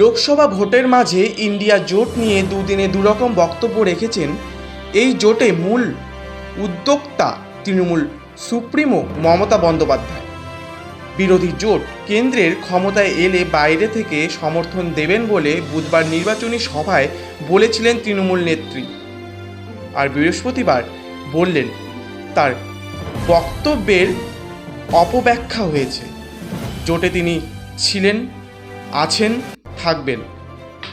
লোকসভা ভোটের মাঝে ইন্ডিয়া জোট নিয়ে দুদিনে দুরকম বক্তব্য রেখেছেন এই জোটে মূল উদ্যোক্তা তৃণমূল সুপ্রিমো মমতা বন্দ্যোপাধ্যায়। বিরোধী জোট কেন্দ্রের ক্ষমতায় এলে বাইরে থেকে সমর্থন দেবেন বলে বুধবার নির্বাচনী সভায় বলেছিলেন তৃণমূল নেত্রী। আর বৃহস্পতিবার বললেন, তার বক্তব্যের অপব্যাখ্যা হয়েছে। জোটে তিনি ছিলেন, আছেন থাকবেন।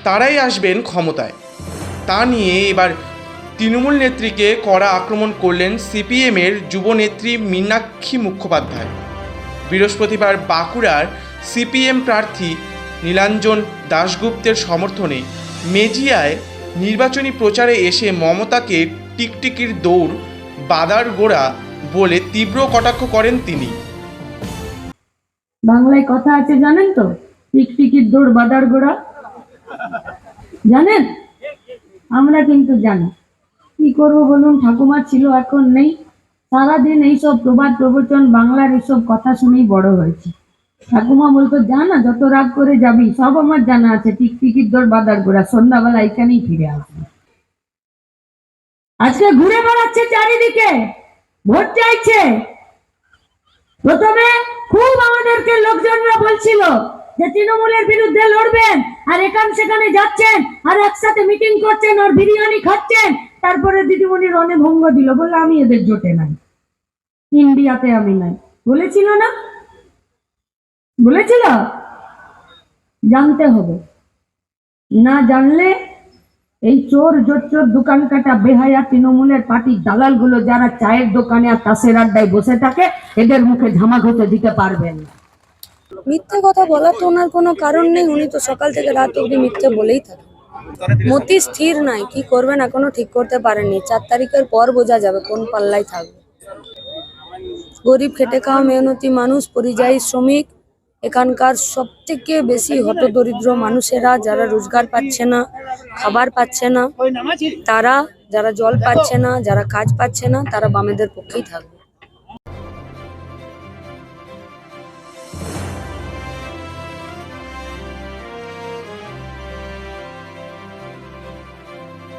তারাই আসবেন ক্ষমতায়। তা নিয়ে এবার তৃণমূল নেত্রীকে কড়া আক্রমণ করলেন সিপিএমের যুবনেত্রী মীনাক্ষী মুখোপাধ্যায়। বৃহস্পতিবার বাঁকুড়ার সিপিএম প্রার্থী নীলাঞ্জন দাশগুপ্তের সমর্থনে মেজিয়ায় নির্বাচনী প্রচারে এসে মমতাকে টিকটিকির দৌড়, বাদার গোড়া বলে তীব্র কটাক্ষ করেন তিনি। বাংলায় কথা আছে জানেন তো? টিকটিকির দৌড়, বাদার গোড়া। জানেন? আমরা কিন্তু জানি। কি করব বলুন? ঠাকুমা ছিল এখন নেই। সারাদিন এইসব প্রবাদ, প্রবচন, বাংলার এইসব কথা শুনেই বড় হয়েছে। ঠাকুমা বলতো জানা যত রাগ করে যাবি, সব আমার জানা আছে। টিকটিকির দৌড়, বাদার গোড়া, সন্ধ্যাবেলা এখানেই ফিরে আসবে। আজকে ঘুরে বেড়াচ্ছে চারিদিকে। ভোট চাইছে। প্রথমে খুব আমাদেরকে লোকজনরা বলছিল যে তৃণমূলের বিরুদ্ধে লড়বেন আর এখান সেখানে যাচ্ছেন আর একসাথে মিটিং করছেন আর বিরিয়ানি খাচ্ছেন, তারপরে দিদিমণির রনে ভঙ্গ দিল। বলল, আমি এদের জোটে নাই। ইন্ডিয়াতে আমি নাই। বলেছিল না? বলেছিল? জানতে হবে। না জানলে এই চোর জোর চোর দোকান কাটা বেহায়া তৃণমূলের পার্টির দালালগুলো যারা চায়ের দোকানে আর তাসের আড্ডায় বসে থাকে, এদের মুখে ঝামা দিতে পারবেন না। মিথ্যে কথা বলার তো ওনার কোনো কারণ নেই, উনি তো সকাল থেকে রাত অবধি মিথ্যে বলেই থাকেন। মতি স্থির নাই, কি করবেন এখনও ঠিক করতে পারেননি চার তারিখের পর বোঝা যাবে কোন পাল্লায় থাকবে। গরিব খেটে খাওয়া মেহনতি মানুষ, পরিযায়ী শ্রমিক, এখানকার সব থেকে বেশি হতদরিদ্র মানুষেরা যারা রোজগার পাচ্ছে না, খাবার পাচ্ছে না, তারা যারা জল পাচ্ছে না, যারা কাজ পাচ্ছে না, তারা বামেদের পক্ষেই থাকবে।